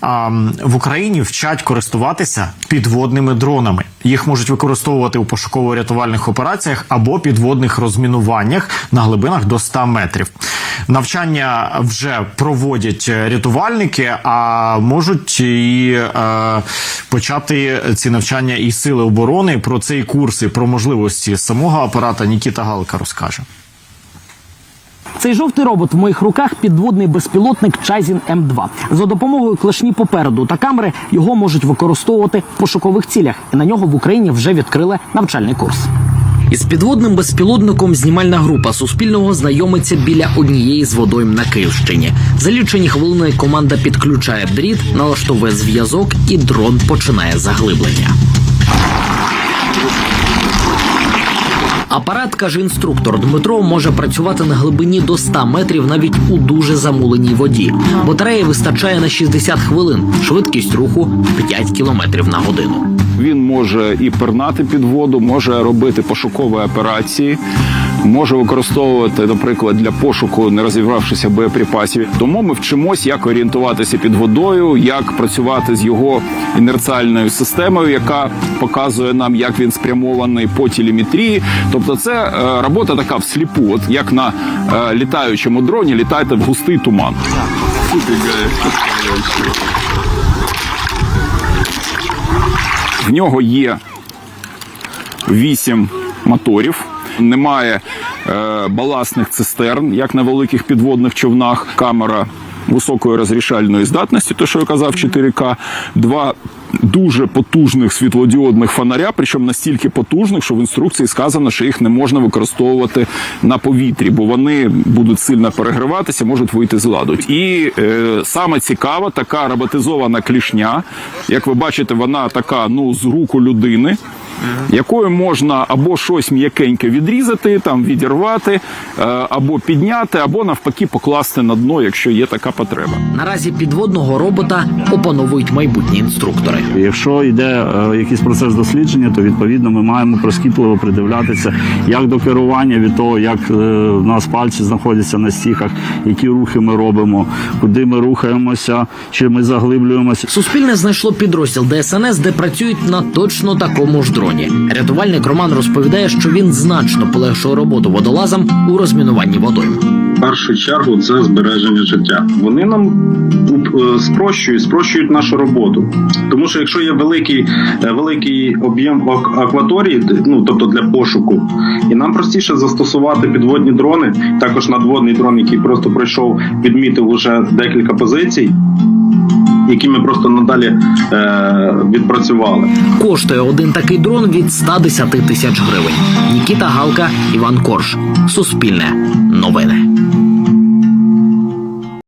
а, в Україні вчать користуватися підводними дронами. Їх можуть використовувати у пошуково-рятувальних операціях або підводних розмінуваннях на глибинах до 100 метрів. Навчання вже проводять е, рятувальники, а можуть і е, почати ці навчання і сили оборони. Про цей курс і про можливості самого апарата Нікіта Галка розкаже. Цей жовтий робот в моїх руках підводний безпілотник Чайзін М2. За допомогою клешні попереду та камери його можуть використовувати в пошукових цілях. І на нього в Україні вже відкрили навчальний курс. Із підводним безпілотником знімальна група Суспільного знайомиться біля однієї з водойм на Київщині. За лічені хвилини команда підключає дріт, налаштовує зв'язок, і дрон починає заглиблення. Апарат, каже інструктор Дмитро, може працювати на глибині до 100 метрів навіть у дуже замуленій воді. Батареї вистачає на 60 хвилин, швидкість руху 5 кілометрів на годину. Він може і пернати під воду, може робити пошукові операції, може використовувати, наприклад, для пошуку не розібравшися боєприпасів. Тому ми вчимось, як орієнтуватися під водою, як працювати з його інерціальною системою, яка показує нам, як він спрямований по телеметрії. Тобто, це е, робота така всліпу, от як на е, літаючому дроні літаєте в густий туман. В нього є вісім моторів. Немає е, баласних цистерн, як на великих підводних човнах. Камера високої розрішальної здатності, то що я казав, 4К. Два дуже потужних світлодіодних фонаря, причому настільки потужних, що в інструкції сказано, що їх не можна використовувати на повітрі, бо вони будуть сильно перегриватися, можуть вийти з ладу. І е, саме цікава така роботизована клішня. Як ви бачите, вона така ну з руку людини. Якою можна або щось м'якеньке відрізати, там відірвати, е, або підняти, або навпаки покласти на дно, якщо є така потреба. Наразі підводного робота опановують майбутні інструктори. Якщо йде е, якийсь процес дослідження, то відповідно ми маємо прискіпливо придивлятися як до керування від того, як е, в нас пальці знаходяться на стіхах, які рухи ми робимо, куди ми рухаємося, чи ми заглиблюємося. Суспільне знайшло підрозділ ДСНС, де працюють на точно такому ж дроні. Рятувальник Роман розповідає, що він значно полегшує роботу водолазам у розмінуванні водойм. Першу чергу це збереження життя. Вони нам е, спрощують, спрощують нашу роботу. Тому що якщо є великий, е, великий об'єм акваторії, ну тобто для пошуку, і нам простіше застосувати підводні дрони, також надводний дрон, який просто пройшов, відмітив уже декілька позицій, які ми просто надалі е, відпрацювали. Коштує один такий дрон від 110 тисяч гривень. Нікіта Галка, Іван Корж. Суспільне. 诺贝尔。